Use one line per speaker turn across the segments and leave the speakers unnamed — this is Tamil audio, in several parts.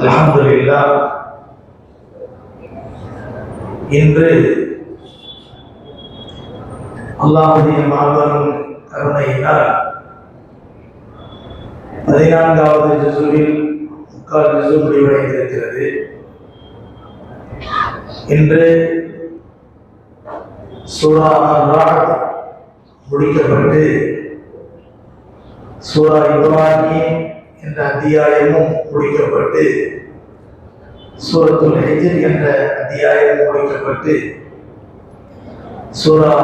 அல்ஹம்துலில்லா இன்று அல்லாஹுடைய மாபெரும் கருணையினால் பதினான்காவது ஜுசுவில் முக்கால் ஜிசு முடிவடைந்திருக்கிறது. இன்று சூரா முடிக்கப்பட்டு சூரா இப்ராஹிம் என்ற அத்தியாயமும் முடிக்கப்பட்டு சூரத்துல் ஹெஜர் என்ற அத்தியாயமும் முடிக்கப்பட்டு சூரா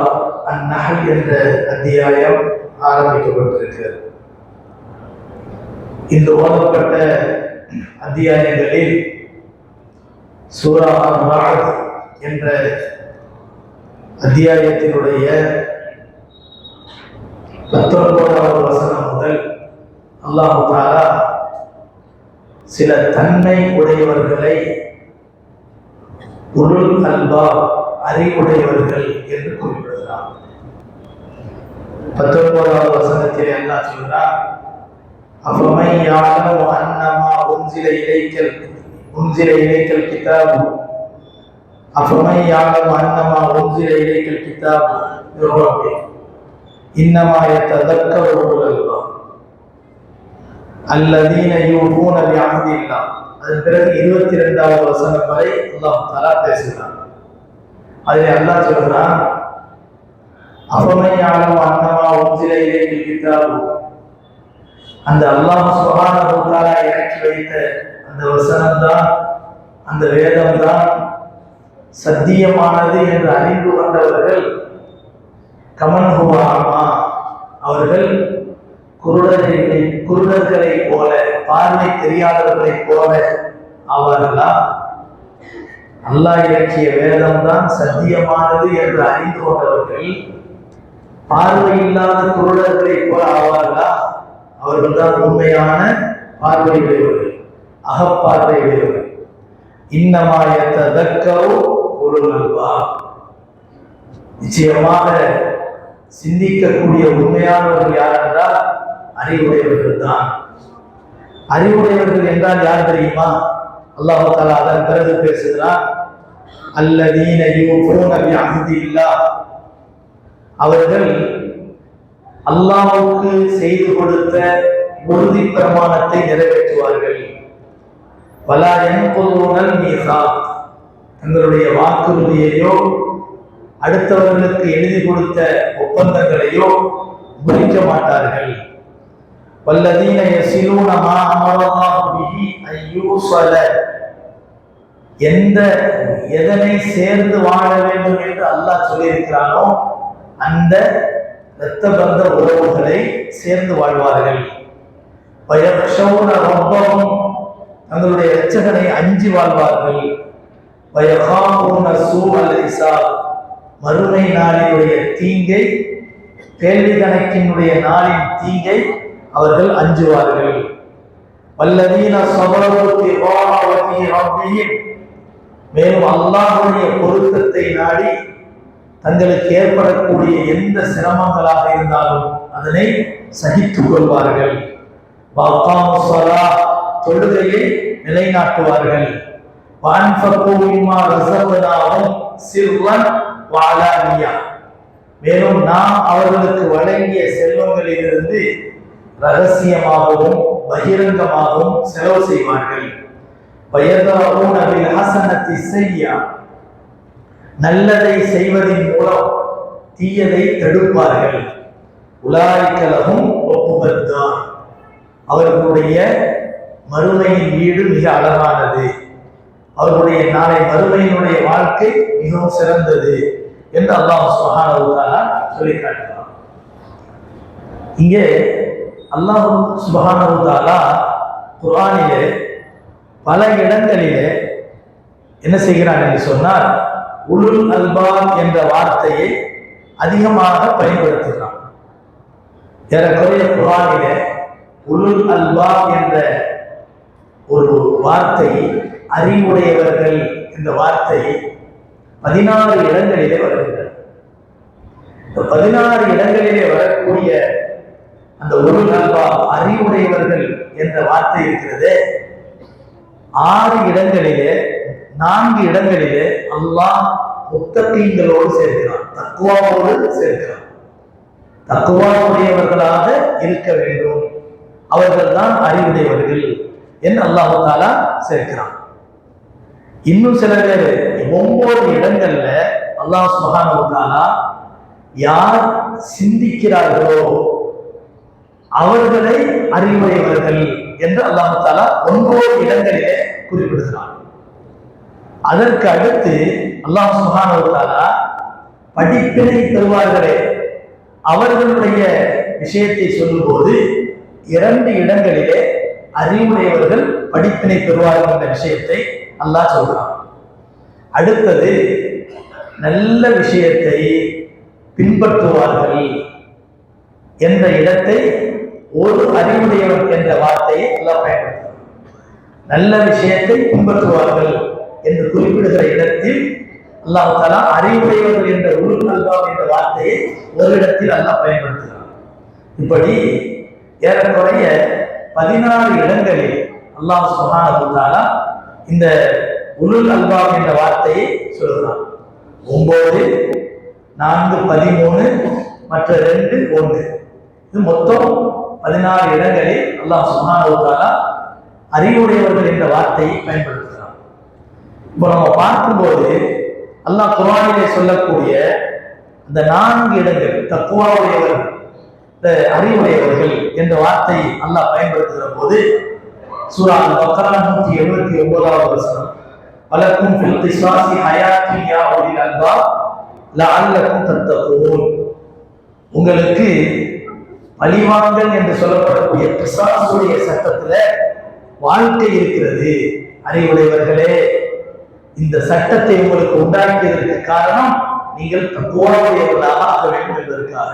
அந்நகல் என்ற அத்தியாயம் ஆரம்பிக்கப்பட்டிருக்கிறது. இந்த ஓதப்பட்ட அத்தியாயங்களில் சூரா அர்-ராத் என்ற அத்தியாயத்தினுடைய பத்தொன்பதாவது வசனம் அல்லாஹு தாரா சில தன்மை உடையவர்களை உருள் அல்பா அறிவுடையவர்கள் என்று குறிப்பிடுகிறார் பத்தொன்பதாவது வசனத்திலே அல்லாஹ் சொல்றார் அஃபமை யாழமு அன்னமா உன்சில இலைக்கல் உன்சில இலைக்கல் கிதாபு. அஃபமை யாழமு அன்னமா உன்சில இலைக்கல் கிதாபு. யுரோபி இன்னமா அல்லதீன உருள் அல்பா அல்லதீன அதன் பிறகு இருபத்தி ரெண்டாவது வசனம் வரை அல்லாஹ் தலா பேசுகிறான். அதில் அல்லாஹ் சொல்கிறான் அவமையாலும் அன்னமா உன்சில இலைக்கு கிதாபு அந்த அல்லாஹ் சுகான தஆலா இறக்கி வைத்த அந்த வசனம் தான் அந்த வேதம் தான் சத்தியமானது என்று அறிந்து கொண்டவர்கள் கமன் ஹுவாமா அவர்கள் குருடர்களை குருடர்களை போல பார்வை தெரியாதவர்களை போல ஆவார்களா அல்லாஹ் இலக்கிய வேதம் தான் சத்தியமானது என்று அறிந்து கொண்டவர்கள் பார்வை இல்லாத குருடர்களை போல ஆவார்களா? அவர்கள் தான் உண்மையான பார்வை உடையவர்கள் அகப்பார்வை உடையவர்கள் இன்னமாயத்ததக்கரோ ஒரு நல்வா நிச்சயமாக சிந்திக்கக்கூடிய உண்மையானவர்கள் யார் என்றால் அறிவுடையவர்கள் தான் அறிவுடையவர்கள் என்றால் யார் தெரியுமா? அல்லாஹு தாலா அதன் பிறகு பேசுகிறான் அல்லதீன யூஃபூன இல்லா அவர்கள் அல்லாஹுக்கு செய்து கொடுத்த உறுதி பிரமாணத்தை நிறைவேற்றுவார்கள். வலா யன்குதுனல் மீசா தங்களுடைய வாக்குறுதியையோ அடுத்தவர்களுக்கு எழுதி கொடுத்த ஒப்பந்தங்களையோ முடிக்க மாட்டார்கள். வல்லதீன யசிலூன மா به பிஹி يوصل. எந்த எதனை சேர்ந்து வாழ வேண்டும் என்று அல்லாஹ் சொல்லியிருக்கிறானோ அந்த இரத்த பந்த உறவுகளை சேர்ந்து வாழ்வார்கள். பயக்ஷௌன ரப்பஹும் தங்களுடைய இரட்சகனை அஞ்சி வாழ்வார்கள். பயகாமூன சூழல் இசாப் மறுமை நாளினுடைய தீங்கை கேள்வி கணக்கினுடைய நாளின் தீங்கை அவர்கள் அஞ்சுவார்கள். வல்லதீன சபரவத்தி வாவதி ரப்பியின் மேலும் அல்லாஹுடைய பொருத்தத்தை நாடி தங்களுக்கு ஏற்படக்கூடிய எந்த சிரமங்களாக இருந்தாலும் அதனை சகித்துக் கொள்வார்கள். வகாமு ஸலா தொழுகையை நிலைநாட்டுவார்கள். வான்ஃபகு மிம்மா சிறுவன் சிர்ரன் மேலும் நாம் அவர்களுக்கு வழங்கிய செல்வங்களிலிருந்து ரகசியமாகவும் பகிரங்கமாகவும் செலவு செய்வார்கள். வயதாவும் அதில் ஹசனத்தை செய்யா நல்லதை செய்வதன் மூலம் தீயதை தடுப்பார்கள். உலாய்க்கலகும் ஒப்புகத்தான் அவர்களுடைய மறுமையின் வீடு மிக அழகானது. அவர்களுடைய நாளை மறுமையினுடைய வாழ்க்கை மிகவும் சிறந்தது என்று அல்லாஹ் சுபஹானவுத்தாலா சொல்லி காட்டுகிறான். இங்கே அல்லாஹ் சுபஹானவுத்தாலா குரானிலே பல இடங்களிலே என்ன செய்கிறான் என்று சொன்னால் உலுல் அல்பான் என்ற வார்த்தையை அதிகமாக பயன்படுத்துகிறான். ஏறக்குறைய குரானிலே உலுல் அல்பா என்ற ஒரு வார்த்தை அறிவுடையவர்கள் என்ற வார்த்தை பதினாறு இடங்களிலே வருகின்றன. பதினாறு இடங்களிலே வரக்கூடிய அந்த ஒரு நல்வா அறிவுடையவர்கள் என்ற வார்த்தை இருக்கிறது. ஆறு இடங்களிலே நான்கு இடங்களிலே அல்லாஹ் முத்தத்தீங்களோடு சேர்க்கிறான் தக்குவாவோடு சேர்க்கிறான். தக்குவாவுடையவர்களாக இருக்க வேண்டும். அவர்கள் தான் அறிவுடையவர்கள் என்று அல்லாஹு தாலா சேர்க்கிறான். இன்னும் சில பேர் ஒவ்வொரு இடங்கள்ல அல்லாஹ் சுபஹானஹு தாலா யார் சிந்திக்கிறார்களோ அவர்களை அறிவுடையவர்கள் என்று அல்லாஹு தாலா ஒன்பது இடங்களிலே குறிப்பிடுகிறான். அதற்கு அடுத்து அல்லாஹ் சுபஹானஹு தாலா படிப்பினை தருவார்களே. அவர்களுடைய விஷயத்தை சொல்லும்போது இரண்டு இடங்களிலே அறிவுடையவர்கள் படிப்பினை பெறுவார்கள் என்ற விஷயத்தை அல்லாஹ் சொல்றான். அடுத்தது நல்ல விஷயத்தை பின்பற்றுவார்கள் என்ற இடத்தை ஒரு அறிவுடையவன் என்ற வார்த்தையை எல்லாம் பயன்படுத்துகிறான் நல்ல விஷயத்தை பின்பற்றுவார்கள் என்று குறிப்பிடுகிற இடத்தில் அல்லாஹ் தலா அறிவுடையவர்கள் என்ற உருள் அல்வாம் என்ற வார்த்தையை ஒரு இடத்தில் அல்லாஹ் பயன்படுத்துகிறார் இப்படி ஏறக்குறைய பதினாறு இடங்களில் அல்லாஹ் சுகானா இந்த உருள் அல்பாப் என்ற வார்த்தையை சொல்கிறான். ஒன்பது நான்கு பதிமூணு மற்ற ரெண்டு ஒன்று. இது மொத்தம் பதினாறு இடங்களில் அல்லாஹ் சுஹானஹு அறிவுடையவர்கள் என்ற வார்த்தையை பயன்படுத்துகிறான். இப்போ நம்ம பார்க்கும்போது அல்லாஹ் குரானிலே சொல்லக்கூடிய இந்த நான்கு இடங்கள் தக்குவாவுடையவர்கள் இந்த அறிவுடையவர்கள் என்ற வார்த்தையை அல்லாஹ் பயன்படுத்துகிற போது சூரா பக்ரா நூற்றி எழுபத்தி ஒன்பதாவது வசனம் வலக்கும் ஃபில் சுவாசி ஹயாத்தி யா உலில் அல்பாப் லஅல்லக்கும் தத்தகூன். உங்களுக்கு பழிவாங்கல் என்று சொல்லப்படக்கூடிய பிசாசுடைய சட்டத்துல வாழ்க்கை இருக்கிறது. அறிவுடையவர்களே இந்த சட்டத்தை உங்களுக்கு உண்டாக்கியதற்கு காரணம் நீங்கள் தக்குவாவுடையவர்களாக ஆக வேண்டும் என்பதற்காக.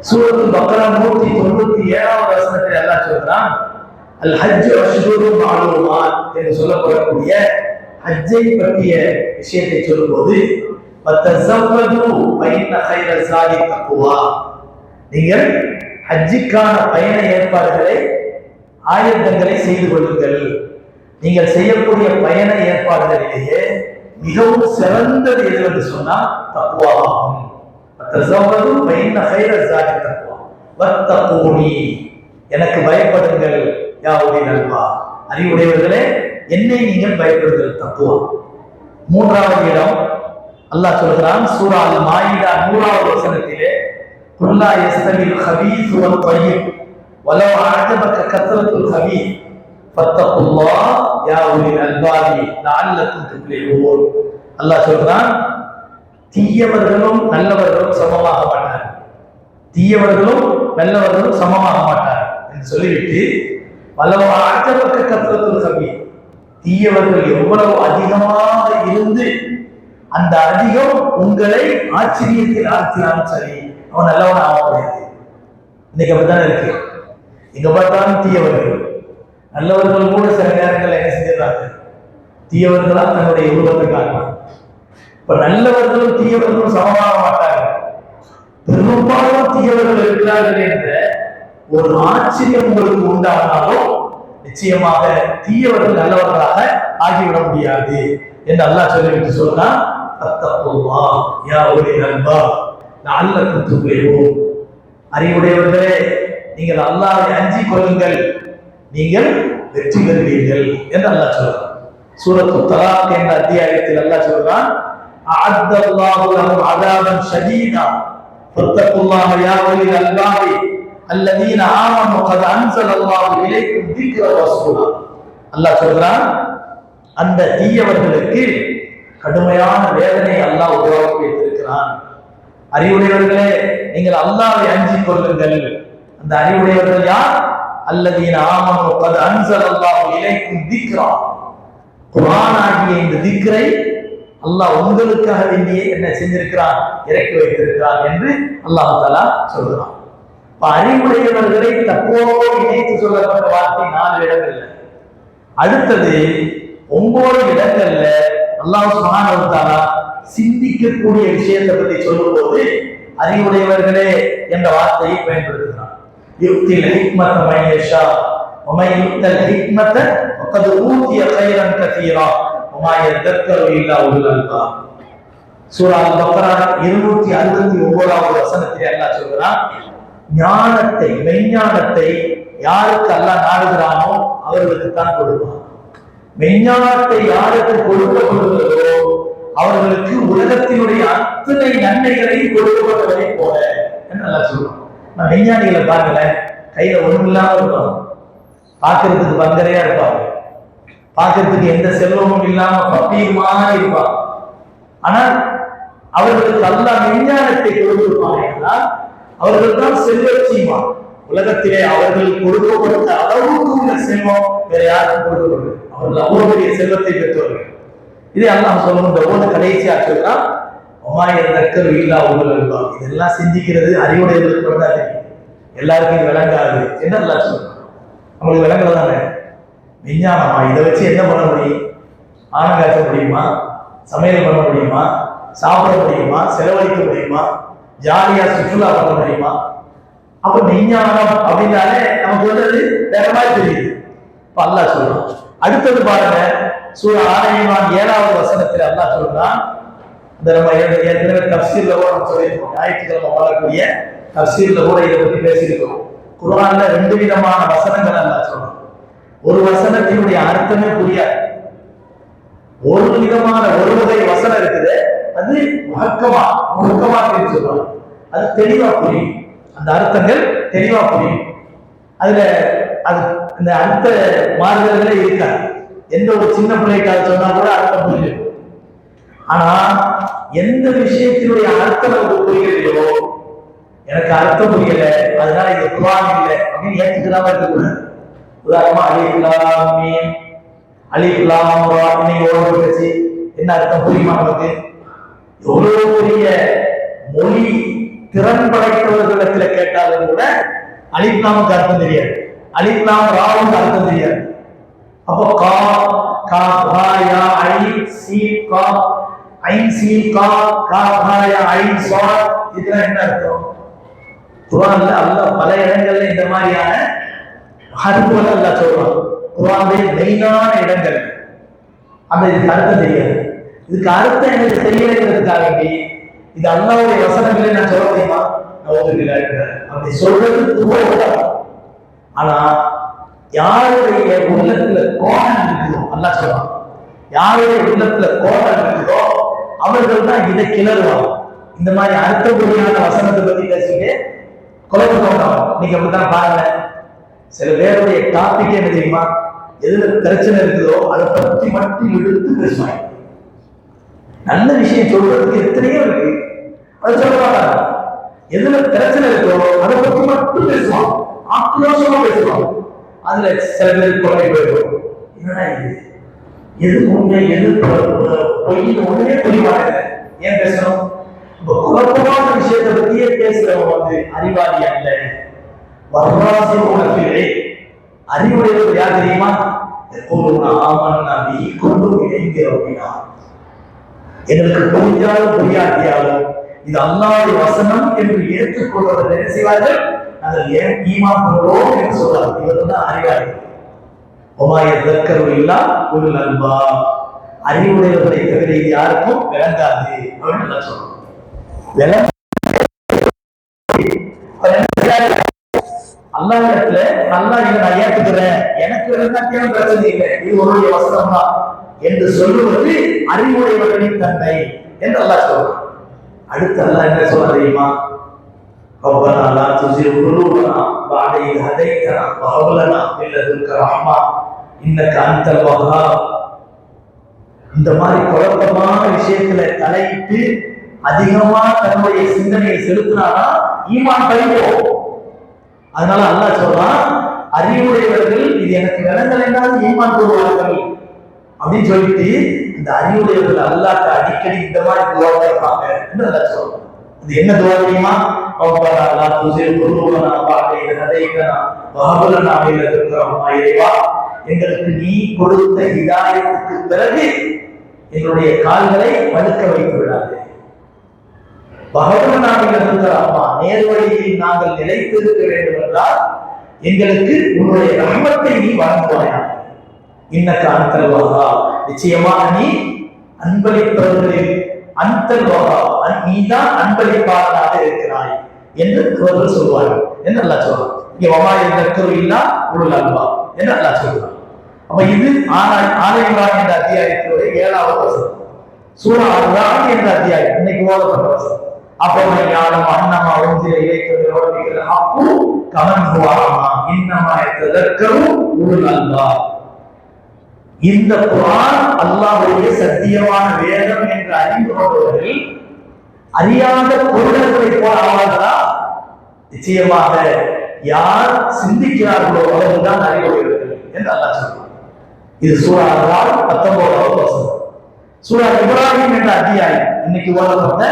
சூரத்து பக்கரம் நூத்தி தொண்ணூத்தி ஏழாவது வசனத்தில் எல்லாம் சொல்றான் அல் ஹஜ் அஷ்ஹுரு மாலூமாத் என்று சொல்லப்படக்கூடிய ஹஜ்ஜை பற்றிய விஷயத்தை சொல்லும்போது வத்தஸவ்வது ஃபைன்ன ஹைர சாதி தப்புவா நீங்கள் ஹஜ்ஜிக்கான பயண ஏற்பாடுகளை ஆயத்தங்களை செய்து கொள்ளுங்கள். நீங்கள் செய்யக்கூடிய பயண ஏற்பாடுகளிலேயே மிகவும் சிறந்தது எது என்று சொன்னால் தப்புவாகும் தஸவ்வது எனக்கு பயப்படுங்கள் யா நல்வா. அறிவுடையவர்களே என்னை நீங்கள் பயப்படுங்கள் தப்புவா மூன்றாவது இடம் அல்லாஹ் சொல்கிறான் சூரா மாயிடா நூறாவது வசனத்திலே குல்லா யஸ்தவில் ஹபீஸ் வல் தய்யிப் வலவ் அஅஜபக கத்ரத்துல் ஹபீஸ் ஃபத்தகுல்லாஹ் யா உலில் அல்பாபி லஅல்லக்கும் துஃப்லிஹூன் அல்லாஹ் சொல்றான் தீயவர்களும் நல்லவர்களும் சமமாக மாட்டார் தீயவர்களும் நல்லவர்களும் சமமாக மாட்டார் என்று சொல்லிவிட்டு வல்லவ ஆற்றப்பட்ட கத்திரத்தில் கவி தீயவர்கள் எவ்வளவு அதிகமாக இருந்து அந்த அதிகம் உங்களை ஆச்சரியத்தில் ஆழ்த்தினாலும் சரி அவன் நல்லவன் ஆக முடியாது இன்னைக்கு அப்படித்தானே இருக்கு? எங்க பார்த்தாலும் தீயவர்கள். நல்லவர்கள் கூட சில நேரங்கள் என்ன செஞ்சிடறாங்க தீயவர்களா தன்னுடைய உருவத்தை காட்டுவாங்க இப்ப நல்லவர்களும் தீயவர்களும் சமமாக மாட்டாங்க. பெரும்பாலும் தீயவர்கள் இருக்கிறார்கள் என்ற ஒரு ஆச்சரியம் உங்களுக்கு உண்டானாலும் நிச்சயமாக தீயவர்கள் நல்லவர்களாக ஆகிவிட முடியாது. என்று அல்லாஹ் சொல்லிவிட்டு சொன்னா அத்தப்புல்லா யா ஒளி நண்பா. நல்லக்கும் துப்பிடுவோம் அறிவுடையவர்களே நீங்கள் அல்லாஹ்வை அஞ்சி கொள்ளுங்கள் நீங்கள் வெற்றி பெறுவீர்கள் என்று அல்லாஹ் சொல்றான் சூரத்து தலாக் என்ற அத்தியாயத்தில் அல்லாஹ் சொல்றான் أعد الله لهم عذابا شديدا فاتقوا الله يا أولي الألباب الذين آمنوا قد أنزل الله إليكم ذكرا رسولا அல்லாஹ் சொல்றான் அந்த தீயவர்களுக்கு கடுமையான வேதனை அல்லாஹ் உருவாக்கி வைத்திருக்கிறான் அறிவுடையவர்களே நீங்கள் அல்லாவை அஞ்சிக் கொள்ளுங்கள். அந்த அறிவுடையவர்கள் யார்? அல்லதீன ஆமனு கத் அன்சல் அல்லாஹ் இலைக்கும் திக்ரா. குர்ஆன் ஆகிய இந்த திக்ரை அல்லாஹ் உங்களுக்காக வேண்டியே என்ன செஞ்சிருக்கிறான்? இறக்கி வைத்திருக்கிறான் என்று அல்லாஹ் தலா சொல்கிறான் இப்ப அறிவுடையவர்களை தப்போ இணைத்து சொல்லப்பட்ட வார்த்தை நாலு இடங்கள்ல. அடுத்தது ஒன்பது இடங்கள்ல அல்லாஹ் சுபான வந்தாரா சிந்திக்கக்கூடிய விஷயத்தை பற்றி சொல்லும் போது அறிவுடையவர்களே என்ற வார்த்தையை பயன்படுத்துகிறார் யுக்தியில் ஹிக்மத்த மகேஷா உமை யுக்தல் ஹிக்மத்த ஒக்கது ஊதிய கைரன் கத்தீரா உமாயர் கற்கரு இல்லா உள்ளா சூரா பக்ரா இருநூத்தி அறுபத்தி ஒன்பதாவது வசனத்தில் அல்லாஹ் சொல்கிறான் ஞானத்தை மெய்ஞானத்தை யாருக்கு அல்லா நாடுகிறானோ அவர்களுக்கு தான் கொடுப்பான். மெய்ஞானத்தை யாருக்கு கொடுக்கப்படுகிறதோ அவர்களுக்கு உலகத்தினுடைய அத்தனை நன்மைகளை கொடுக்கப்பட்டவரை போல. என்று சொல்லுவோம் நான் மெய்ஞானிகளை பார்க்கல கையில ஒண்ணும் இல்லாம இருப்பாங்க பார்க்கறதுக்கு பங்கரையா இருப்பாங்க. பார்க்கறதுக்கு எந்த செல்வமும் இல்லாம பப்பீருமா இருப்பாங்க. ஆனால் அவர்களுக்கு அல்லாஹ் மெய்ஞானத்தை கொடுத்திருப்பாங்க என்றால் அவர்கள் தான் செல்வச்சீமான் உலகத்திலே அவர்கள் கொடுக்கப்பட்ட அளவுக்கு உள்ள செல்வம் வேற யாருக்கும் கொடுக்கப்படுது அவர்கள் அவ்வளவு பெரிய செல்வத்தை பெற்றவர்கள். இதே அல்லாஹ் சொல்லும் இந்த ஓட கடைசியா சொல்றான் ஒமாயிர தக்கர் வீலா உங்கள் இதெல்லாம் சிந்திக்கிறது அறிவுடையவர்களுக்கு மட்டும்தான் தெரியும். எல்லாருக்கும் விளங்காது என்ன அல்லாஹ் சொல்றான். நம்மளுக்கு விளங்கல தானே? விஞ்ஞானமா? இதை வச்சு என்ன பண்ண முடியும்? ஆணம் காய்ச்ச முடியுமா? சமையல் பண்ண முடியுமா? சாப்பிட முடியுமா? செலவழிக்க முடியுமா? ஜாலியா சுற்றுலா பண்ண முடியுமா? அப்ப விஞ்ஞானம் அப்படின்னாலே நமக்கு வந்து வேற மாதிரி தெரியுது. இப்ப அல்லா சொல்றான் அடுத்தது பாருங்க சூழ ஆணையமான் ஏழாவது வசனத்தில் அல்லா சொல்றான். இந்த நம்ம ஏற்கனவே தப்சீர்ல கூட நம்ம சொல்லியிருக்கோம். ஞாயிற்றுக்கிழமை வளரக்கூடிய தப்சீர்ல கூட இதை பத்தி பேசியிருக்கோம் குரான்ல ரெண்டு விதமான வசனங்கள் அல்லா சொல்றோம் ஒரு வசனத்தினுடைய அர்த்தமே புரியாது. ஒரு விதமான ஒரு வகை வசனம் இருக்குது. அது வழக்கமா முழக்கமா சொல்லுவாங்க அது தெளிவா புரியும். அந்த அர்த்தங்கள் தெளிவா புரியும். அதுல அது அந்த அர்த்த மாறுதல்களே இருக்காது. எந்த ஒரு சின்ன பிள்ளைக்காக சொன்னா கூட அர்த்தம் புரியும் ஆனா எந்த விஷயத்தினுடைய அர்த்தம் நமக்கு புரியலையோ எனக்கு அர்த்தம் புரியல அதனால இது குரான் இல்லை அப்படின்னு ஏற்றுக்கிறாம இருக்கக்கூடாது. உதாரணமா அலிஃப்லாம் மீம். இன்னைக்கு என்ன அர்த்தம் புரியுமா நமக்கு? எவ்வளவு பெரிய மொழி திறன் படைத்தவர்களிடத்துல கேட்டாலும் கூட அலிஃப்லாமுக்கு அர்த்தம் தெரியாது. அலிப்லாம் ராவுக்கு அர்த்தம் தெரியாது. அப்போ கா கா பா யா ஐ சி கா ஐன் சி கா கா பா யா ஐ சா இதெல்லாம் என்ன அர்த்தம்? குர்ஆன்ல அல்லாஹ் பல இடங்கள்ல இந்த மாதிரியான ஹர்புகள் அல்லாஹ் சொல்றான். குர்ஆனுடைய மெயினான இடங்கள். அந்த இதுக்கு அர்த்தம் தெரியாது. இதுக்கு அர்த்தம் எனக்கு தெரியலைங்கிறதுக்காக வேண்டி இது அல்லாவுடைய வசனங்களை நான் சொல்ல முடியுமா? நவுதுபில்லாஹ் அப்படி சொல்றது துரோகம் ஆனா யாருடைய உள்ளத்துல கோணம் இருக்குதோ அல்லா சொல்றான். யாருடைய உள்ளத்துல கோணம் இருக்குதோ அவர்கள் தான் இதை கிளறுவாங்க. இந்த மாதிரி அர்த்தபூர்வமான வசனத்தை பத்தி பேசிட்டு குழப்பம் தோணும் நீங்க அப்படிதான் பாருங்க. சில பேருடைய டாபிக் என்ன தெரியுமா? எதுல பிரச்சனை இருக்குதோ அதை பத்தி மட்டும் எடுத்து பேசுவாங்க. நல்ல விஷயம் சொல்றதுக்கு எத்தனையோ இருக்கு. அது சொல்ல எதுல பிரச்சனை இருக்கோ அதை பத்தி மட்டும் பேசுவான் ஆக்ரோஷமா பேசுவாங்க. அதுல சில பேர் குறை போயிடும் இது? எது உண்மை எது பொய் ஒண்ணுமே புரிவாங்க ஏன் பேசணும்? குழப்பமான விஷயத்தை பத்தியே பேசுறவங்க வந்து அறிவாளி அல்ல. வர்றாசி உலகிலே அறிவுடையவர் யார் தெரியுமா? எப்போதும் ஆமன் கொண்டு அப்படின்னா எங்களுக்கு புரிஞ்சாலும் புரியாட்டியாலும் இது அல்லாஹ்வுடைய வசனம் என்று ஏற்றுக்கொள்வதை என்ன செய்வார்கள்? அதில் ஏன் ஈமான் கொள்வோம் என்று சொல்றாங்க இவர் தான் அறிவாளி. ஒமாய தக்கரு இல்லா ஒரு நல்பா அறிவுடையவர்களை தவிர இது யாருக்கும் விளங்காது அப்படின்னு நான் சொல்றோம் விளங்க அல்லாஹ்விடத்துல இதை நான் ஏத்துக்கிறேன். எனக்கு விளங்காட்டியும் பிரச்சனை இல்லை. இது உன்னுடைய வசனம் தான் என்று சொல்லுவது அறிவுடையவர்களின் தன்மை என்று அல்லாஹ் சொல்றான். அடுத்து அல்லாஹ் என்ன சொல்ல தெரியுமா? ربنا لا تزغ قلوبنا بعد إذ هديتنا وهب لنا من لدنك رحمة إنك أنت الوهاب இந்த மாதிரி குழப்பமான விஷயத்துல தலையிட்டு அதிகமா தன்னுடைய சிந்தனையை செலுத்தினானா ஈமான் பறிப்போம் அதனால அல்லாஹ் சொல்றான் அறிவுடையவர்கள் இது எனக்கு விளங்கலைனாலும் ஈமான் கொள்வார்கள் அப்படின்னு சொல்லிட்டு இந்த அறிவுடையவர்கள் அல்லாஹ்ட்ட அடிக்கடி இந்த மாதிரி துவா கேட்பாங்க என்று அல்லாஹ் சொல்றான் இது என்ன துவா தெரியுமா ربنا لا تزغ قلوبنا بعد إذ هديتنا وهب لنا من لدنك رحمة இறைவா எங்களுக்கு நீ கொடுத்த ஹிதாயத்துக்கு பிறகு எங்களுடைய கால்களை வழுக்க வைத்து விடாது பகவனாக இருக்கிற அம்மா நேர்வழியில் நாங்கள் நிலைத்திருக்க வேண்டும் என்றால் எங்களுக்கு உன்னுடைய ரஹமத்தை நீ வழங்குவாயா இன்னக்க அந்தல்வாகா நிச்சயமாக நீ அன்பளிப்பவர்களில் அந்தல்வாகா நீதான் அன்பளிப்பாளராக இருக்கிறாய் என்று அவர்கள் சொல்வார்கள். என்று அல்லா சொல்றான் இங்க வமாய தக்கரு இல்லா உருள் அல்வா என்று அல்லா சொல்றான் அப்ப இது ஆனாய் ஆலயம்ரான் என்ற அத்தியாயத்தினுடைய ஏழாவது வசனம். சூரா அல்லாஹ் என்ற அத்தியாயம். இன்னைக்கு ஓதப்பட்ட வசனம். அப்பமை யாரும் அன்னமா ஒன்றிய இலைக்கிறது ஓடிக்கிற கமன் இன்னமா எத்ததற்கரு உருள் அல்வா. இந்த குரான் அல்லாஹுடைய சத்தியமான வேதம் என்று அறிந்து கொண்டவர்கள் அறியாத பொருளர்களை போல ஆவார்களா நிச்சயமாக யார் சிந்திக்கிறார்களோ அவர்கள்தான் அறிவுடையவர்கள் என்று அல்லாஹ் சொல்றான் இது சூரா அல்லாஹ் பத்தொன்பதாவது வசனம். சூரா இப்ராஹிம் என்ற அத்தியாயம். இன்னைக்கு ஓதப்பட்ட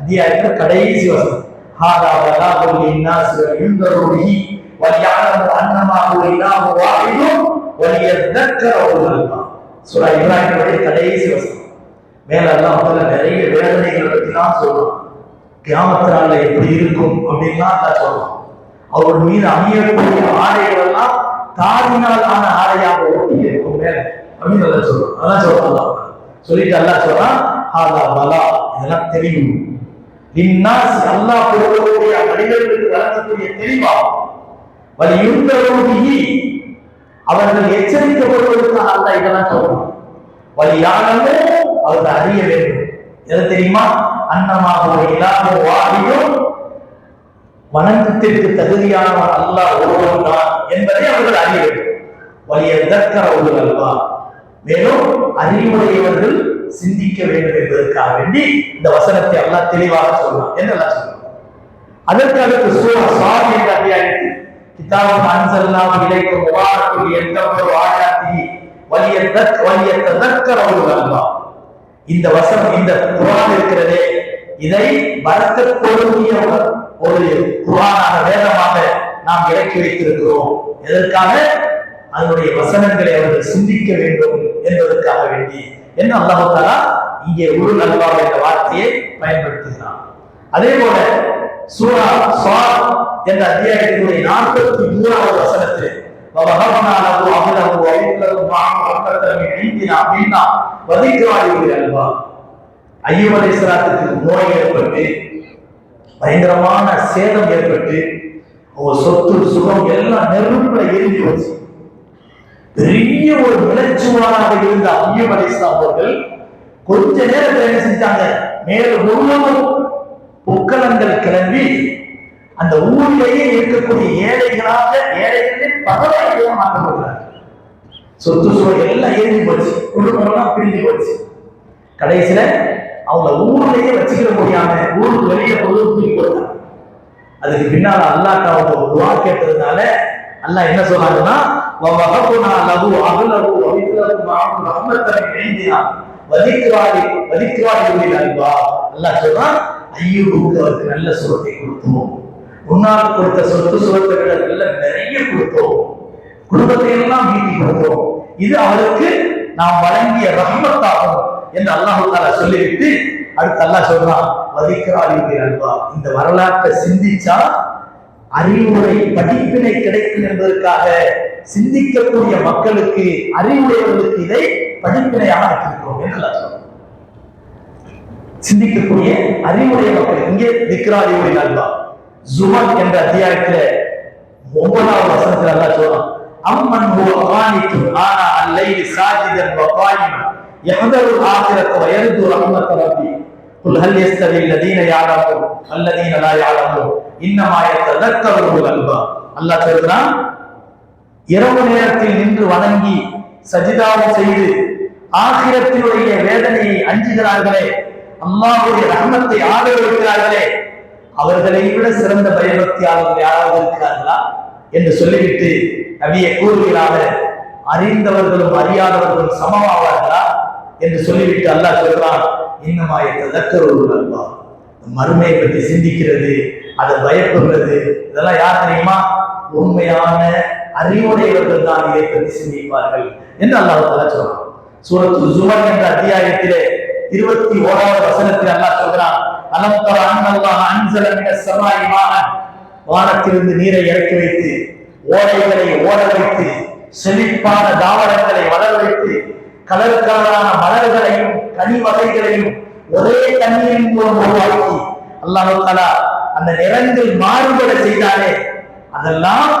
அத்தியாயத்தில் கடைசி வசனம். ஹாதா பலாகுல் லின்னாஸ் யுந்தருஹி வல்யஅலமு அன்னமா ஹுவ இலாஹு வாஹிதும் வலியதக்கர உல் அல்பாப் சூரா இப்ராஹிமுடைய கடைசி வசனம். மேல எல்லாம் முதல்ல நிறைய வேதனைகளை பற்றி தான் சொல்றோம். கிராமத்தினால எப்படி இருக்கும் அப்படின்லாம் தான் சொல்றோம் அவர் மீது அணியக்கூடிய ஆடைகள் எல்லாம் தாரினால் ஆன ஆடையாக ஓட்டி இருக்கும் மேல. அப்படின்னு நல்லா சொல்றோம் அதான் சொல்றான் சொல்லிட்டு அல்லா சொல்றான் ஹாதா பலா. இதெல்லாம் தெரியும். இன்னாஸ் அல்லாஹ் கொடுக்கக்கூடிய மனிதர்களுக்கு வழங்கக்கூடிய தெளிவா வலியுந்தரோகி அவர்கள் எச்சரிக்கப்படுவதற்காக அல்லாஹ் இதெல்லாம் சொல்றான். வலியானமோ அவர்கள் அறிய வேண்டும். எது தெரியுமா? அன்னமாக எல்லாமே வாடியும் வணக்கத்திற்கு தகுதியானவன் அல்லாஹ் ஒருவன் தான் என்பதை அவர்கள் அறிய வேண்டும். வலிய தக்கர அல்லவா அல்வா. மேலும் அறிவுடையவர்கள் சிந்திக்க வேண்டும் என்பதற்காக வேண்டி இந்த வசனத்தை எல்லாம் தெளிவாக சொல்லலாம் என்று அல்லாஹ் அதற்காக அதற்கு அடுத்து சூரா சாதி என்ற அத்தியாயத்தில் கிதாபம் அன்சல்லாம் இலைக்கு முபாரக்குல் ஒரு ஆயாத்தி வலிய வலிய தக்கர ஒரு அல்வா. இந்த வசனம் இந்த குரான் இருக்கிறதே. இதை வரக்கக்கூடிய ஒரு குரானாக வேதமாக நாம் இறக்கி வைத்திருக்கிறோம். எதற்காக? அதனுடைய வசனங்களை அவர்கள் சிந்திக்க வேண்டும் என்பதற்காக வேண்டி. என்ன அல்லாஹாலா இங்கே ஒரு நல்வா என்ற வார்த்தையை பயன்படுத்துகிறான். அதே போல சூரா சுவார் என்ற அத்தியாயத்தினுடைய நாற்பத்தி மூணாவது வசனத்தில் وَوَهَبْنَا لَهُ أَهْلَهُ وَمِثْلَهُ مَعَهُمْ رَحْمَةً مِنْ عِنْدِنَا مِنَّا وَذِكْرَىٰ لِأُولِي الْأَلْبَابِ ஐயூப் அலைஹிஸ்ஸலாத்துக்கு நோய் ஏற்பட்டு பயங்கரமான சேதம் ஏற்பட்டு அவங்க சொத்து சுகம் எல்லாம் நெருப்புல எரிஞ்சு வச்சு பெரிய ஒரு விளைச்சுவாராக இருந்த ஐயூப் அலைஹிஸ்ஸலாம் அவர்கள் கொஞ்ச நேரத்தில் என்ன செஞ்சாங்க மேல முழுவதும் பொக்கலங்கள் கிளம்பி அந்த ஊரிலேயே இருக்கக்கூடிய ஏழைகளாக ஏழைகளே பரவாயில்லை மாற்றப்படுறாங்க சொத்து சுவை எல்லாம் ஏறி போச்சு. குடும்பம்லாம் பிரிஞ்சு போச்சு. கடைசியில அவங்க ஊர்லயே வச்சுக்கிற முடியாம ஊருக்கு வெளியே பொழுது போடுறாங்க அதுக்கு பின்னால் அல்லாட்ட அவங்க ஒரு துவா கேட்டதுனால அல்லா என்ன சொன்னாங்கன்னா வவஹபுனா லஹு அஹ்லஹு வ மித்லஹு மஅஹு ரஹ்மத்தன் இன்தினா வதிக்ராலி வதிக்ராலி உலில் அல்பாப். அல்லாஹ் சொல்றான் அவருக்கு நல்ல சுரத்தை கொடுத்தோம் முன்னால் கொடுத்த சொத்து சுகத்தை எல்லாம் நிறைய கொடுத்தோம். குடும்பத்தையெல்லாம் மீட்டி கொடுத்தோம் இது அவருக்கு நாம் வழங்கிய ரஹமத்தாகும் என்று அல்லாஹு தாலா சொல்லிவிட்டு அடுத்து அல்லாஹ் சொல்றான் வதிக்ராலி அல்வா. இந்த வரலாற்றை சிந்திச்சா அறிவுரை படிப்பினை கிடைக்கும் என்பதற்காக சிந்திக்கக்கூடிய மக்களுக்கு அறிவுடையவர்களுக்கு இதை படிப்பினையாக இருக்கிறோம் என்று சொல்றோம் சிந்திக்கக்கூடிய அறிவுடைய மக்கள் இங்கே திக்ராரியுடைய அல்வா. ஜுமர் என்ற அத்தியாயத்துல ஒன்பதாவது வசனத்துல அல்லாஹ் சொல்றான் அம்மன் ஹுவ கானித்து ஆனா அல்லைலி சாஜிதன் வ காயிமன் يحذر الآخرة ويرجو رحمة ربي قل هل يستوي الذين يعلمون الذين لا يعلمون إنما يتذكر أولو الألباب அல்லாஹ் சொல்றான் இரவு நேரத்தில் நின்று வணங்கி சஜிதாவும் செய்து ஆகிரத்தினுடைய வேதனையை அஞ்சுகிறார்களே அல்லாஹ்வுடைய ரஹமத்தை ஆதரவிக்கிறார்களே அவர்களை விட சிறந்த பயபக்தியாளர்கள் யாராவது இருக்கிறார்களா என்று சொல்லிவிட்டு நபியை கூறுகிறார்கள் அறிந்தவர்களும் அறியாதவர்களும் சமமாவார்களா என்று சொல்லிவிட்டு அல்லாஹ் சொல்றான் இன்னமாய தக்கரோடு அல்வா மறுமையை பற்றி சிந்திக்கிறது அதை பயப்படுறது இதெல்லாம் யார் தெரியுமா? உண்மையான அறிவுடையவர்கள் தான் இதை பற்றி சிந்திப்பார்கள் என்று அல்லாஹ் தலா சொல்றான். சூரத்து ஜுமர் என்ற அத்தியாயத்திலே இருபத்தி ஓராவது வசனத்தில் அல்லாஹ் சொல்றான் அலம் தர அன்னல்லாஹ் அன்சல மினஸ் வானத்திலிருந்து நீரை இறக்கி வைத்து ஓடைகளை ஓட வைத்து செழிப்பான தாவரங்களை வளர வைத்து கலர் கலரான மலர்களையும் கனி வகைகளையும் ஒரே தண்ணீரின் மூலம் உருவாக்கி அல்லாஹாலா அந்த நிறங்கள் மாறுபட செய்தாலே அதெல்லாம்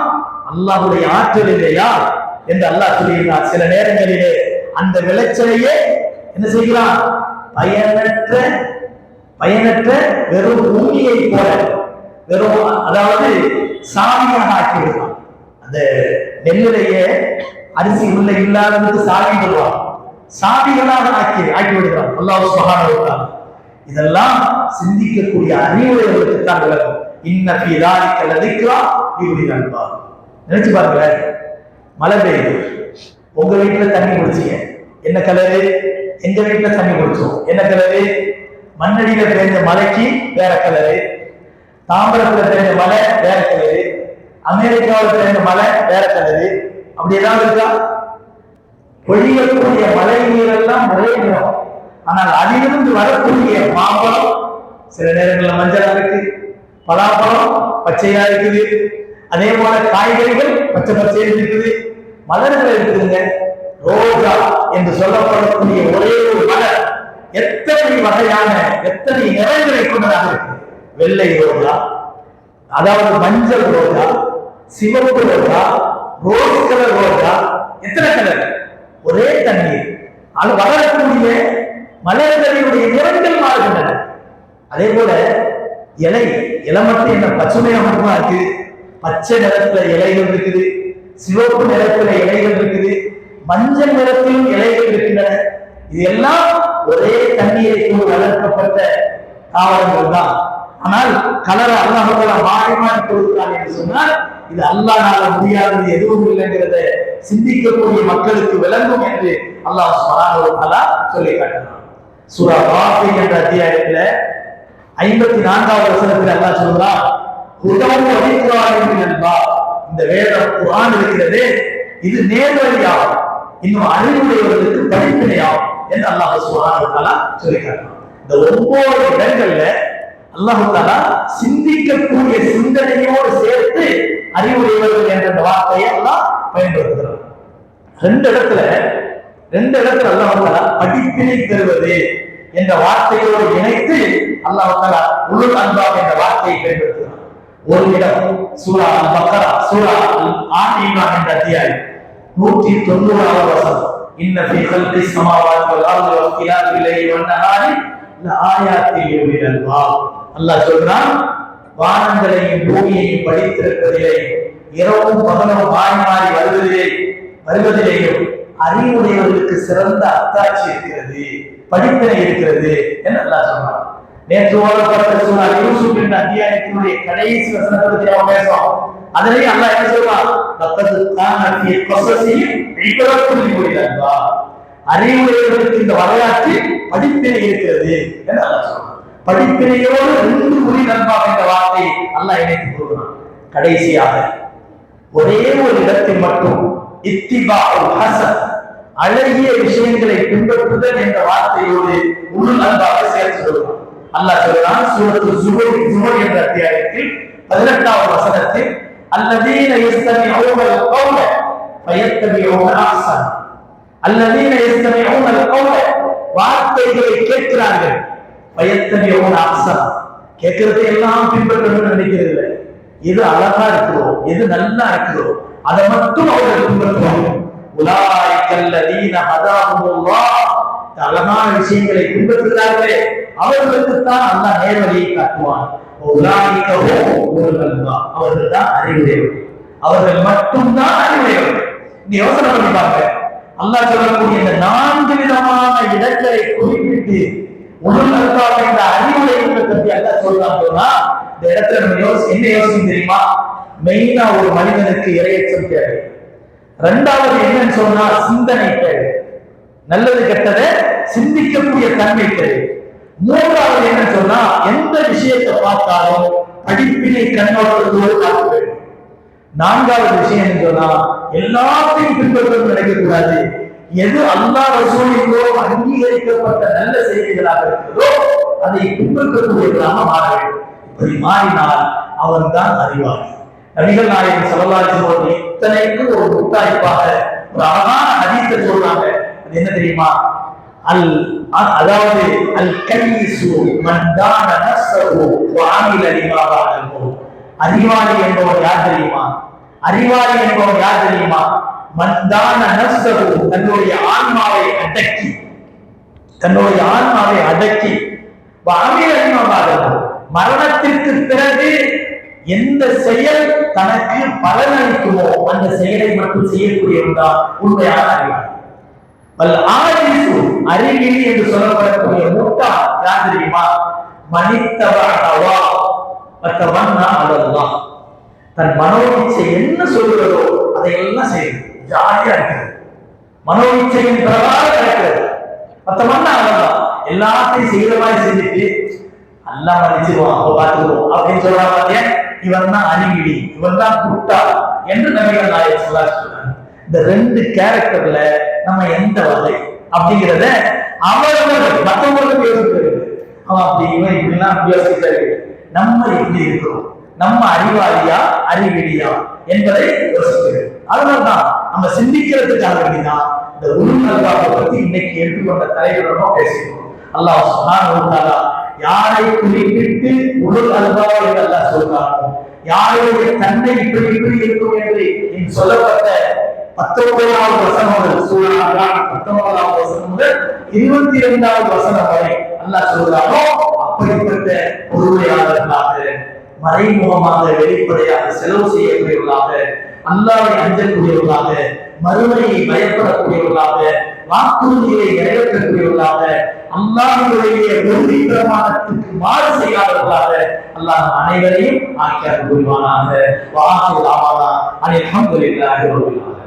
அல்லாஹுடைய ஆற்றல் இல்லையா என்று அல்லாஹ் சொல்லியிருந்தார் சில நேரங்களிலே அந்த விளைச்சலையே என்ன செய்கிறான்? பயனற்ற பயனற்ற வெறும் பூமியை போல வெறும் அதாவது சாவியாக ஆக்கிவிடுவான். அந்த நெல்லிலேயே அரிசி உள்ள இல்லாததுக்கு சாவி சொல்லுவான் சாவிகளாக ஆக்கி ஆக்கி விடுகிறான் அல்லாஹ் சுகாரம் இதெல்லாம் சிந்திக்கக்கூடிய அறிவுடையவர்களுக்கு தான் விளக்கம். இன்னபி தாரிக்க லதிக்கிறா இப்படி நண்பா நினைச்சு பாருங்களேன். மழை பெய்யுது. உங்க வீட்டுல தண்ணி குடிச்சீங்க. என்ன கலரு எங்க வீட்டுல தண்ணி குடிச்சோம். என்ன கலரு மண்ணடியில பெய்ஞ்ச மலைக்கு வேற கலரு. தாம்பரத்துல பெய்ஞ்ச மலை வேற கலரு. அமெரிக்காவில் பெய்ஞ்ச மலை வேற கலரு. அப்படி ஏதாவது இருக்கா? பொழியக்கூடிய மழை நீரெல்லாம் ஒரே நிறம். ஆனால் அதிலிருந்து வரக்கூடிய மாம்பழம் சில நேரங்களில் மஞ்சளா இருக்கு பலாப்பழம் பச்சையா இருக்குது. அதே போல காய்கறிகள் பச்சை பச்சையா இருக்குது. மலர்கள் இருக்குதுங்க. ரோஜா என்று சொல்லப்படக்கூடிய ஒரே ஒரு மலர். எத்தனை வகையான எத்தனை நிறங்களை கொண்டதாக இருக்கு? வெள்ளை ரோஜா அதாவது மஞ்சள் ரோஜா சிவப்பு ரோஜா ரோஸ் கலர் ரோஜா எத்தனை கலர் ஒரே தண்ணீர். அது வளரக்கூடிய மலர்களினுடைய நிறங்கள் மாறுகின்றன. அதே போல இலை இலை மட்டும் என்ன பசுமையா மட்டுமா இருக்கு பச்சை நிறத்துல இலைகள் இருக்குது. சிவப்பு நிறத்துல இலைகள் இருக்குது. மஞ்சள் நிறத்திலும் இலைகள் இருக்கின்றன. இது எல்லாம் ஒரே தண்ணீரை கொண்டு வளர்க்கப்பட்ட தாவரங்கள் தான். ஆனால் கலரை அல்லாஹால மாறி மாறி கொடுக்கிறான் என்று சொன்னால் இது அல்லாஹால முடியாதது எதுவும் இல்லைங்கிறத சிந்திக்கக்கூடிய மக்களுக்கு விளங்கும் என்று அல்லாஹ் சுப்ஹானஹு சொல்லி காட்டினான் சூரா வாஃபி என்ற அத்தியாயத்துல ஐம்பத்தி நான்காவது வசனத்தில் அல்லாஹ் சொல்றான் ஹுதவும் வழிக்குறான் என்பா இந்த வேதம் குரான் இருக்கிறது இது நேர்வழியாகும். இன்னும் அறிவுடையவர்களுக்கு படிப்பினையாகும். என்று அல்லாஹ் சுப்ஹானஹு சொல்லி இந்த ஒவ்வொரு இடங்கள்ல அல்லாஹாலா சிந்திக்கக்கூடிய சிந்தனையோடு சேர்த்து அறிவுடையவர்கள் என்ற அந்த வார்த்தையை எல்லாம் பயன்படுத்துகிறார் ரெண்டு இடத்துல ரெண்டு இடத்துல அல்லாஹாலா படிப்பினை தருவது என்ற வார்த்தையோடு இணைத்து அல்லாஹ் தாலா அன்பா என்ற வார்த்தையை பயன்படுத்துகிறார் ஒரு இடம் சூரா பக்கரா சூரா அல் என்ற அத்தியாயம் நூற்றி தொண்ணூறாவது வசனம். இன்ன ஃபீ கல்கி ஸமாவாத்தி வல் அர்தி வ இக்திலாஃபி லைலி வன் நஹாரி அல்லாஹ் சொல்றான் வானங்களையும் பூமியையும் படித்திருப்பதிலே இரவும் பகலும் மாறி மாறி வருவதிலே வருவதிலேயும் அறிவுடையவர்களுக்கு சிறந்த அத்தாட்சி இருக்கிறது படிப்பினை இருக்கிறது என்று அல்லாஹ் சொல்றான் நேற்று ஓதப்பட்ட சூழல் யூசுப் என்ற அத்தியாயத்தினுடைய கடைசி வசனத்தை பற்றி அவன் பேசுவான் அதிலேயே அல்லாஹ் என்ன சொல்றான் லக்கது கான ஃபீ கஸஸிஹிம் இப்ரத்துல் லிஉலில் அல்பாப் அறிவுடையவர்களுக்கு இந்த வரலாற்று படிப்பினை இருக்கிறது என்று அல்லாஹ் சொல்றான் படிப்பினையோடு ரெண்டு குறி நண்பா என்ற வார்த்தை அல்லாஹ் இணைத்து கூறுகிறான் கடைசியாக ஒரே ஒரு இடத்தில் மட்டும் இத்திபா ஹசன் அழகிய விஷயங்களை பின்பற்றுதல் என்ற வார்த்தையோடு உள் அன்பாக சேர்த்து சொல்கிறான் அல்லாஹ் சொல்றான் சூரத்து ஜுபர் ஜுபர் என்ற அத்தியாயத்தில் பதினெட்டாவது வசனத்தில் அல்லதீன يستمعون القول فيتبعون احسن அல்லதீன يستمعون القول வார்த்தைகளை கேட்கிறார்கள் பயத்தபியோன் அப்சன் கேட்கறது எல்லாம் பின்பற்றணும்னு நினைக்கிறது இல்லை எது அழகா இருக்குதோ எது நல்லா இருக்குதோ அதை மட்டும் அவர்கள் பின்பற்றுவாங்க உலாய்க்கல்லதீன ஹதாஹுமுல்லாஹ் இந்த அழகான விஷயங்களை பின்பற்றுகிறார்களே அவர்களுக்கு தான் அல்லாஹ் நேர்வழியை காட்டுவான் உலாய்க்கவோ அவர்கள் தான் அறிவுடையவர்கள் அவர்கள் மட்டும்தான் அறிவுடையவர்கள் நீ யோசனை பண்ணி பாருங்க அல்லாஹ் சொல்லக்கூடிய இந்த நான்கு விதமான இடங்களை குறிப்பிட்டு உடல் இந்த அறிவுரை பற்றி அல்லாஹ் சொல்றான் சொன்னா இந்த இடத்துல நம்ம யோசி என்ன யோசிக்கும் தெரியுமா மெயினா ஒரு மனிதனுக்கு இரையச்சம் தேவை. ரெண்டாவது என்னன்னு சொன்னா சிந்தனை தேவை. நல்லது கெட்டதை சிந்திக்கக்கூடிய தன்மை தேவை. மூன்றாவது என்ன சொன்னா எந்த விஷயத்தை பார்த்தாலும் படிப்பினை கண்ணோட்டத்தோடு பார்க்க வேண்டும் நான்காவது விஷயம் என்ன சொன்னா எல்லாத்தையும் பின்பற்றது நினைக்கக்கூடாது. எது அல்லா ரசூலிலோ அங்கீகரிக்கப்பட்ட நல்ல செய்திகளாக இருக்கிறதோ அதை பின்பற்றக்கூடியவர்களாக மாற வேண்டும். இப்படி மாறினால் அவன்தான் அறிவாளி. நபிகள் நாயகன் சலவாஜி அவர்கள் இத்தனைக்கும் ஒரு முத்தாய்ப்பாக ஒரு அழகான ஹதீஸை சொல்றாங்க. அது என்ன தெரியுமா? அல் அ- அதாவது அல் கலீசு மன்தான நஃப்ஸஹு வ அமில லிமா பஅதஹு அறிவாளி என்பவர் யார் தெரியுமா? அறிவாளி என்பவர் யார் தெரியுமா? மன்தான நஃப்ஸஹு தன்னுடைய ஆன்மாவை அடக்கி. தன்னுடைய ஆன்மாவை அடக்கி. வ அமில லிமா பஅதஹு மரணத்திற்கு பிறகு எந்த செயல் தனக்கு பலனளிக்குமோ அந்த செயலை மட்டும் செய்யக்கூடியவன் தான் உண்மையான அறிவாளி. வல் ஆரிசு அருகிலி என்று சொல்லப்படக்கூடிய மூட்டா யார் தெரியுமா மனித்தவா மற்றவன்னா அதெல்லாம் தன் மனோவிச்சை என்ன சொல்கிறதோ அதையெல்லாம் செய்யுது ஜாலியா இருக்கிறது. மனோவிச்சையின் பிரகாரம் இருக்கிறது மற்றவன்னா அதெல்லாம் எல்லாத்தையும் செய்யற மாதிரி செஞ்சுட்டு எல்லாம் மன்னிச்சிருவான் அவ பார்த்துக்குவோம். அப்படின்னு சொல்றா பாத்தியா? இவன் தான் அணிகிடி இவன் தான் குட்டா என்று நபிகள் நாயகம் சொல்லா சொல்றாங்க. இந்த ரெண்டு கேரக்டர்ல நம்ம எந்த வகை அப்படிங்கிறத அவரவர்கள் மற்றவங்களுக்கு யோசிக்கிறது அவன் அப்படி இவன் இப்படிலாம் யோசிக்கிறது நம்ம எப்படி இருக்கிறோம்? நம்ம அறிவாளியா அறிவெளியா என்பதை யோசிக்கிறது அதனால்தான் நம்ம சிந்திக்கிறதுக்காக வேண்டிதான் இந்த உருநல்வாவை பத்தி இன்னைக்கு எடுத்துக்கொண்ட தலைவரமோ பேசிக்கிறோம் அல்லாஹ் சுப்ஹானஹு யாரை குறிப்பிட்டு உடல் அல்வா என்று அல்லாஹ் சொல்றானோ? யாருடைய தன்மை இப்படி இப்படி இருக்கும் என்று சொல்லப்பட்ட பத்தொன்பதாவது வசனம் முதல் சூழலாக பத்தொன்பதாவது வசனம் முதல் இருபத்தி இரண்டாவது வசனம் வரை அல்லா சொல்றாரோ அப்படிப்பட்ட பொறுமையாளர்களாக மறைமுகமாக வெளிப்படையாக செலவு செய்யக்கூடியவர்களாக அல்லாவை அஞ்சக்கூடியவர்களாக மறுமையை பயப்படக்கூடியவர்களாக வாக்குறுதியை நிறைவேற்றக்கூடியவர்களாக அல்லாஹ்வுடைய உறுதி பிரமாணத்துக்கு மாறு செய்யாதவர்களாக அல்லாஹ் அனைவரையும் ஆக்கியார் புரிவானாக வாசல் ஆவானா அனைவரும் அல்ஹம்துலில்லாஹி ரப்பில்